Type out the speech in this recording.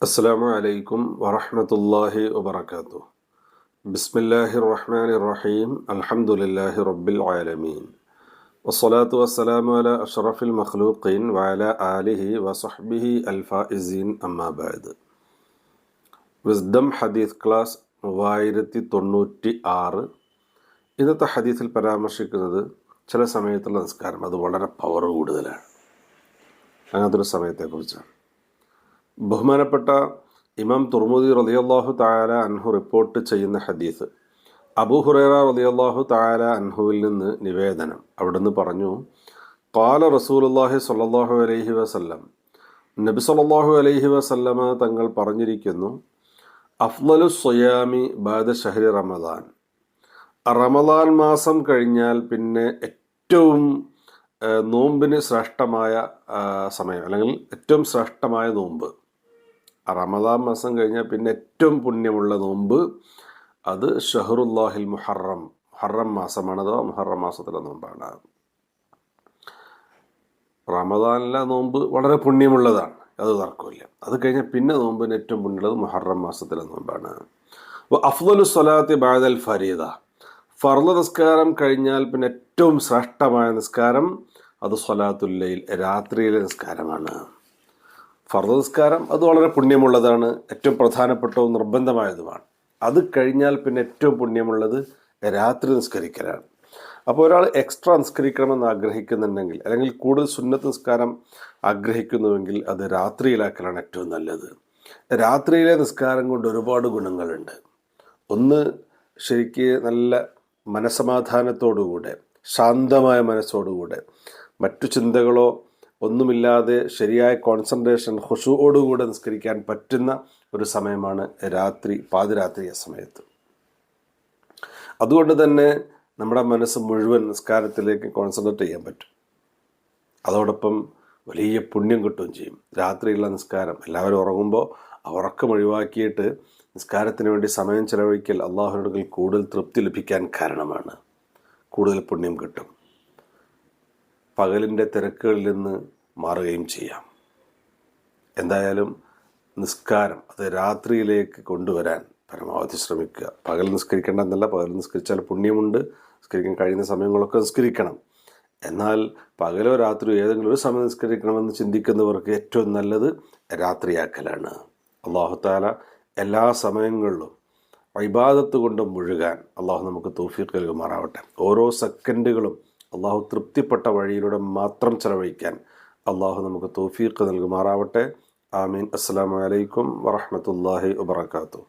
അസ്സാമു അലൈക്കും വറഹമത്തല്ലാഹി വബർക്കാത്തു ബിസ്മില്ലാഹി റഹ്മാൻ റഹീം അൽഹംദുലില്ലാഹി റബ്ബിൽ ആലമീൻ വസ്സലാത്തു വസ്സലാമു അല അഷറഫിൽ മഖ്ലൂഖീൻ വഅല ആലിഹി വസഹ്ബിഹി അൽഫായിസീൻ അമ്മാബാദ് വിസ്ഡം ഹദീസ് ക്ലാസ് മൂവായിരത്തി തൊണ്ണൂറ്റി ആറ് ഇന്നത്തെ ഹദീസിൽ പരാമർശിക്കുന്നത് ചില സമയത്തുള്ള നിസ്കാരം. അത് വളരെ പവർ കൂടുതലാണ്. അങ്ങനത്തെ സമയത്തെക്കുറിച്ച്. ബഹുമാനപ്പെട്ട ഇമാം തുർമുദി റലിയല്ലാഹു തായാല അൻഹു റിപ്പോർട്ട് ചെയ്യുന്ന ഹദീസ്. അബൂ ഹുറേറ റലിയല്ലാഹു തായാല അൻഹുവിൽ നിന്ന് നിവേദനം. അവിടുന്ന് പറഞ്ഞു കാല റസൂലുല്ലാഹി സ്വല്ലല്ലാഹു അലൈഹി വസല്ലം. നബി സല്ലാഹു അലൈഹി വസല്ലമ തങ്ങൾ പറഞ്ഞിരിക്കുന്നു അഫ്ലലു സ്വയാമി ബാദ ഷഹരി റമദാൻ. റമദാൻ മാസം കഴിഞ്ഞാൽ പിന്നെ ഏറ്റവും നോമ്പിന് ശ്രേഷ്ഠമായ സമയം അല്ലെങ്കിൽ ഏറ്റവും ശ്രേഷ്ഠമായ നോമ്പ്. റമദാൻ മാസം കഴിഞ്ഞാൽ പിന്നെ ഏറ്റവും പുണ്യമുള്ള നോമ്പ് അത് ഷഹറുല്ലാഹിൽ മുഹറം മുഹറം മാസമാണ് അഥവാ മുഹറം മാസത്തിലെ നോമ്പാണ്. റമദാനിലെ നോമ്പ് വളരെ പുണ്യമുള്ളതാണ് അത് തർക്കമില്ല. അത് കഴിഞ്ഞാൽ പിന്നെ നോമ്പിന് ഏറ്റവും പുണ്യമുള്ളത് മുഹറം മാസത്തിലെ നോമ്പാണ്. അപ്പോൾ അഫ്ദലു സ്വലാത്തി ബാദൽ ഫരീദ. ഫർദ നിസ്കാരം കഴിഞ്ഞാൽ പിന്നെ ഏറ്റവും ശ്രേഷ്ഠമായ നിസ്കാരം അത് സ്വലാത്തുല്ലയിൽ രാത്രിയിലെ നിസ്കാരമാണ്. ഫർദ നിസ്കാരം അത് വളരെ പുണ്യമുള്ളതാണ്. ഏറ്റവും പ്രധാനപ്പെട്ടവും നിർബന്ധമായതുമാണ്. അത് കഴിഞ്ഞാൽ പിന്നെ ഏറ്റവും പുണ്യമുള്ളത് രാത്രി നിസ്കരിക്കലാണ്. അപ്പോൾ ഒരാൾ എക്സ്ട്രാ നിസ്കരിക്കണമെന്ന് ആഗ്രഹിക്കുന്നുണ്ടെങ്കിൽ അല്ലെങ്കിൽ കൂടുതൽ സുന്നത്ത് നിസ്കാരം ആഗ്രഹിക്കുന്നുവെങ്കിൽ അത് രാത്രിയിലാക്കലാണ് ഏറ്റവും നല്ലത്. രാത്രിയിലെ നിസ്കാരം കൊണ്ട് ഒരുപാട് ഗുണങ്ങളുണ്ട്. ഒന്ന് ശരിക്ക് നല്ല മനസമാധാനത്തോടുകൂടെ ശാന്തമായ മനസ്സോടുകൂടെ മറ്റു ചിന്തകളോ ഒന്നുമില്ലാതെ ശരിയായ കോൺസെൻട്രേഷൻ ഹുഷുവോടുകൂടെ നിസ്കരിക്കാൻ പറ്റുന്ന ഒരു സമയമാണ് രാത്രി പാതിരാത്രി സമയത്ത്. അതുകൊണ്ട് തന്നെ നമ്മുടെ മനസ്സ് മുഴുവൻ നിസ്കാരത്തിലേക്ക് കോൺസെൻട്രേറ്റ് ചെയ്യാൻ പറ്റും. അതോടൊപ്പം വലിയ പുണ്യം കിട്ടുകയും ചെയ്യും. രാത്രിയുള്ള നിസ്കാരം എല്ലാവരും ഉറങ്ങുമ്പോൾ ആ ഉറക്കം ഒഴിവാക്കിയിട്ട് നിസ്കാരത്തിന് വേണ്ടി സമയം ചെലവഴിക്കൽ അള്ളാഹുനോടുകൾ കൂടുതൽ തൃപ്തി ലഭിക്കാൻ കാരണമാണ്. കൂടുതൽ പുണ്യം കിട്ടും. പകലിന്റെ തിരക്കുകളിൽ നിന്ന് മാറുകയും ചെയ്യാം. എന്തായാലും നിസ്കാരം അത് രാത്രിയിലേക്ക് കൊണ്ടുവരാൻ പരമാവധി ശ്രമിക്കുക. പകൽ നിസ്കരിക്കേണ്ട എന്നല്ല പകൽ നിസ്കരിച്ചാൽ പുണ്യമുണ്ട്. നിസ്കരിക്കാൻ കഴിയുന്ന സമയങ്ങളൊക്കെ നിസ്കരിക്കണം. എന്നാൽ പകലോ രാത്രിയോ ഏതെങ്കിലും ഒരു സമയം നിസ്കരിക്കണമെന്ന് ചിന്തിക്കുന്നവർക്ക് ഏറ്റവും നല്ലത് രാത്രിയാക്കലാണ്. അള്ളാഹുത്താല എല്ലാ സമയങ്ങളിലും ഇബാദത്ത് കൊണ്ട് മുഴുകാൻ അള്ളാഹു നമുക്ക് തൗഫീഖ് നൽകുമാറാവട്ടെ. ഓരോ സെക്കൻഡുകളും അള്ളാഹു തൃപ്തിപ്പെട്ട വഴിയിലൂടെ മാത്രം ചെലവഴിക്കാൻ അള്ളാഹു നമുക്ക് തൗഫീഖ് നൽകുമാറാവട്ടെ. ആമീൻ. അസ്സാം വലൈക്കും വറഹമത്തല്ലാഹി വാത്തു